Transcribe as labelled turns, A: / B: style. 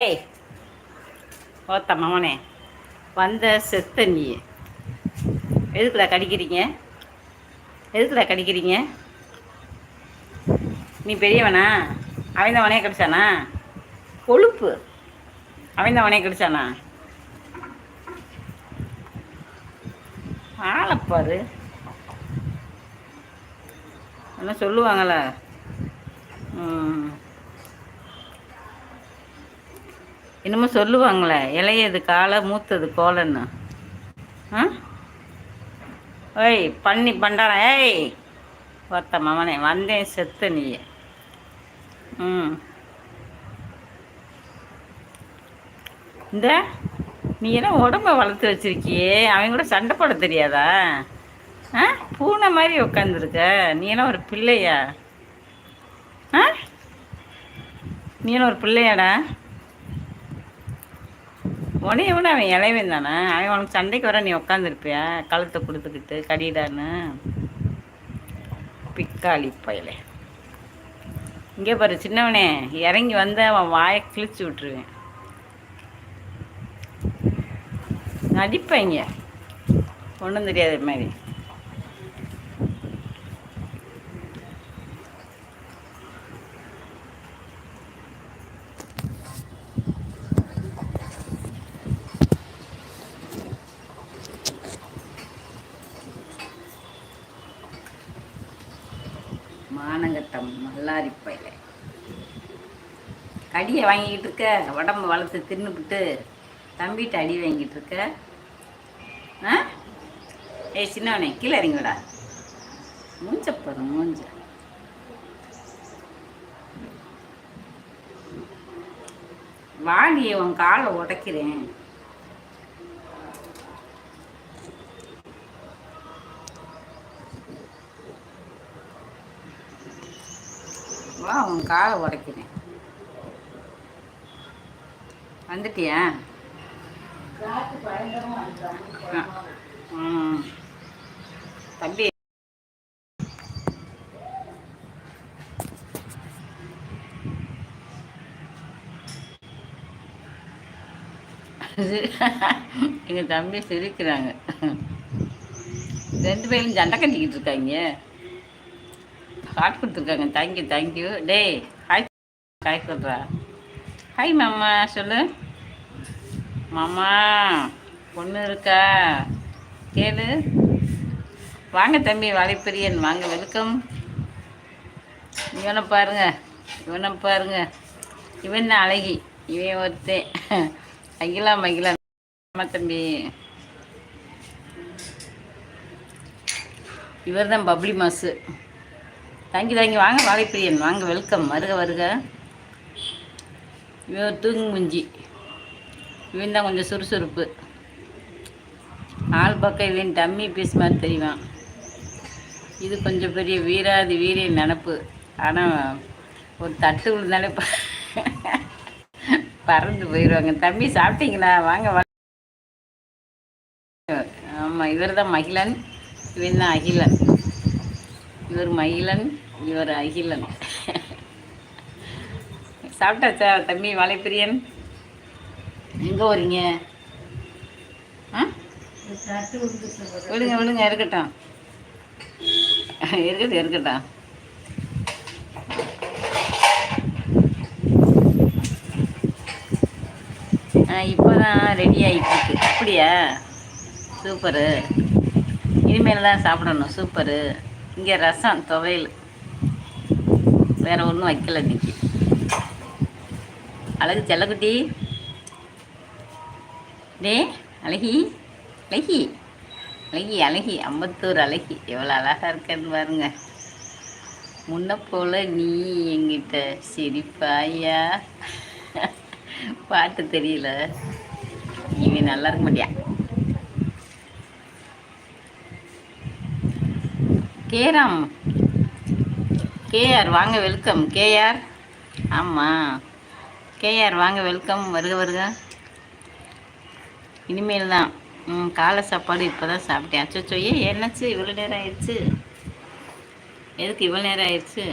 A: ஏய் ஓத்த மவனே வந்த செத்த நீ. எதுக்குடா கடிக்கிறீங்க? எதுக்குடா கடிக்கிறீங்க? நீ பெரியவனா? அவன் தான் வனைய கடிச்சானா? கொழுப்பு. அவன் தான் வனைய கடிச்சானா ஆளப்பாரு என்ன சொல்லுவாங்களா? ம். என்னமோ சொல்லுவாங்களே இளையது காலை மூத்தது கோலன்னு. ஆ? ஓய் பண்ணி பண்டாரா ஏய்! ஒத்த மவனே வந்தேன் செத்து நீ ம். இந்த நீ என்ன உடம்ப வளர்த்து வச்சிருக்கியே? அவன் கூட சண்டை போட தெரியாதா? ஆ? பூனை மாதிரி உட்காந்துருக்க நீ என்ன ஒரு பிள்ளையா? ஆ? நீ என்ன ஒரு பிள்ளையாடா? உனைய விட அவன் இளைவன் தானே? அவன் உனக்கு சண்டைக்கு வர நீ உட்காந்துருப்பியா கழுத்தை கொடுத்துக்கிட்டு கடிடான்னு பிக்காளி பயலே. இங்கே பாரு சின்னவனே இறங்கி வந்து அவன் வாயை கிழிச்சு விட்டுருவேன். இங்கே. ஒன்றும் தெரியாத மாதிரி. மானங்கட்டம் மல்லாரி கடியை வாங்கிக்கிட்டு இருக்க உடம்பு வளர்த்து தின்னுபிட்டு தம்பிட்டு அடி வாங்கிட்டு இருக்க. ஆ? ஏய் சின்னவனே கீழே இறங்கிவிடா. மூஞ்ச பாரு மூஞ்ச. வாடி உன் காலை உடைக்கிறேன். வா உன் காலை உடைக்கிறேன். வந்துட்டியா? தம்பி. எங்கள் தம்பி சிரிக்கிறாங்க. ரெண்டு பேரும் சண்டை கட்டிக்கிட்டு இருக்காங்க. காட்டு கொடுத்துருக்காங்க. தேங்க்யூ தேங்க்யூ டேய் ஹாய் ஹாய் சொல்கிறா ஹாய் மாமா சொல்லு. மாமா பொண்ணு இருக்கா? கேளு. வாங்க தம்பி வலைப்பிரியன் வாங்க வெல்கம். இவனை பாருங்க இவனை பாருங்க. இவன் தான் அழகி? இவன் ஒருத்தன். அகிலா மகிலா. தம்பி. இவர் தான் பப்ளி மாசு. தேங்க்யூ தேங்க்யூ வாங்க வாழைப்பிரியன். வாங்க வெல்கம் வருக வருக. இவன் தூங்கு முஞ்சி. இவன் தான் கொஞ்சம் சுறுசுறுப்பு. ஆள் பக்கம் இவன் டம்மி பீஸ் மாதிரி தெரியுவான் இது கொஞ்சம் பெரிய வீராதி வீரிய நினப்பு. ஆனால் ஒரு தட்டு விழுந்தாலே பறந்து போயிடுவாங்க தம்பி சாப்பிட்டீங்களா? வாங்க ஆமாம் இவர் தான் மகிழன். இவன் தான் அகிலன். இவர் மயிலன் இவர் அகிலன். சாப்பிட்டாச்சா தம்பி வாழைப்பிரியன்? எங்கே வரீங்க ஆ? விடுங்க விடுங்க இருக்கட்டும். இருக்கட்டும் இருக்கட்டும். இப்போ தான் ரெடி ஆகிட்டு அப்படியா? சூப்பரு. இனிமேல் தான் சாப்பிடணும். சூப்பரு. இங்கே ரசம் துவையல். வேறு ஒன்றும் வைக்கல இன்னைக்கு. அழகு செல்லக்குட்டி. டே அழகி அழகி. அழகி அழகி அம்பத்தூர் அழகி. எவ்வளோ அழகாக இருக்கன்னு பாருங்க. முன்ன போல் நீ எங்கிட்ட சிரிப்பாயா? பாட்டு தெரியல. இவன் நல்லா இருக்க மாட்டியா? கேராம். கேஆர் வாங்க வெல்கம். கேஆர்? ஆமாம் கேஆர் வாங்க வெல்கம். வருக வருக. இனிமேல் தான் ம் காலை சாப்பாடு இப்போ தான் சாப்பிட்டேன். அச்சோ ஏன் என்னாச்சு? இவ்வளோ நேரம் ஆயிடுச்சு. எதுக்கு இவ்வளோ நேரம் ஆயிடுச்சு?